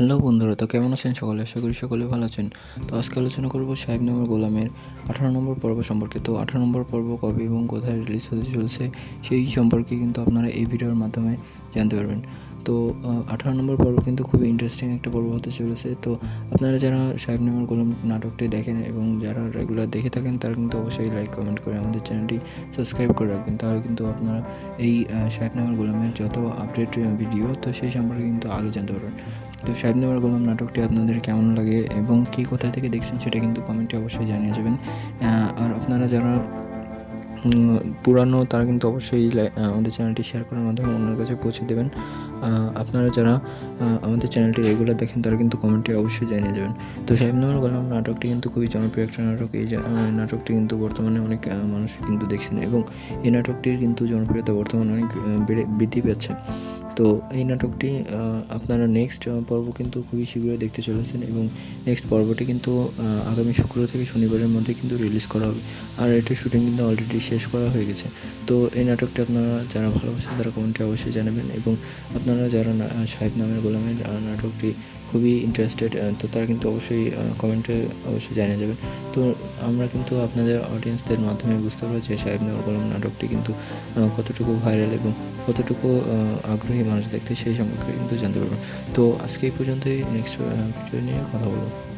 Hello বন্ধুরা, তো কেমন আছেন সকলে? আশা করি সকলে ভালো আছেন। তো আজকে আলোচনা করব সাহেব নামের গোলামের আঠারো নম্বর পর্ব সম্পর্কে। তো আঠারো নম্বর পর্ব কবে এবং কোথায় রিলিজ হতে চলছে সেই সম্পর্কে কিন্তু আপনারা এই ভিডিওর মাধ্যমে জানতে পারবেন। তো আঠারো নম্বর পর্ব কিন্তু খুবই ইন্টারেস্টিং একটা পর্ব হতে চলেছে। তো, আপনারা যারা সাহেব নামের গোলাম নাটকটি দেখেন এবং যারা রেগুলার দেখে থাকেন, তারা কিন্তু অবশ্যই লাইক কমেন্ট করে আমাদের চ্যানেলটি সাবস্ক্রাইব করে রাখবেন। তাহলে কিন্তু আপনারা এই সাহেব নামের গোলামের যত আপডেট ভিডিও তো সেই সম্পর্কে কিন্তু আগে জানতে পারবেন। তো, সাহেব নামের গোলাম নাটকটি আপনাদের কেমন লাগে এবং কী কোথায় থেকে দেখছেন, সেটা কিন্তু কমেন্টে অবশ্যই জানিয়ে যাবেন। আর আপনারা যারা পুরানো, তারা কিন্তু অবশ্যই আমাদের চ্যানেলটি শেয়ার করার মাধ্যমে অন্যের কাছে পৌঁছে দেবেন। আপনারা যারা আমাদের চ্যানেলটি রেগুলার দেখেন, তারা কিন্তু কমেন্টে অবশ্যই জানিয়ে যাবেন তো সাহেব নামের গোলাম, নাটকটি কিন্তু খুবই জনপ্রিয় একটা নাটক। এই নাটকটি কিন্তু বর্তমানে অনেক মানুষ কিন্তু দেখছেন এবং এই নাটকটির কিন্তু জনপ্রিয়তা বর্তমানে অনেক বৃদ্ধি পাচ্ছে তো এই নাটকটি আপনারা নেক্সট পর্ব কিন্তু খুবই শীঘ্রই দেখতে চলেছেন এবং নেক্সট পর্বটি কিন্তু আগামী শুক্র থেকে শনিবারের মধ্যে কিন্তু রিলিজ করা হবে। আর এটির শুটিং কিন্তু অলরেডি শেষ করা হয়ে গেছে। তো এই নাটকটি আপনারা যারা ভালোবাসেন তারা কমেন্টে অবশ্যই জানাবেন এবং আপনারা যারা সাহেব নামের গোলামের নাটকটি খুবই ইন্টারেস্টেড তো তারা কিন্তু অবশ্যই কমেন্টে অবশ্যই জানিয়ে যাবেন। তো আমরা কিন্তু আপনাদের অডিয়েন্সদের মাধ্যমে বুঝতে পারব যে সাহেব নগর কলম নাটকটি কিন্তু কতটুকু ভাইরাল এবং কতটুকু আগ্রহী মানুষ দেখতে, সেই সম্পর্কে কিন্তু জানতে পারবেন। তো আজকে এই পর্যন্তই নেক্সট ভিডিও নিয়ে কথা বলব।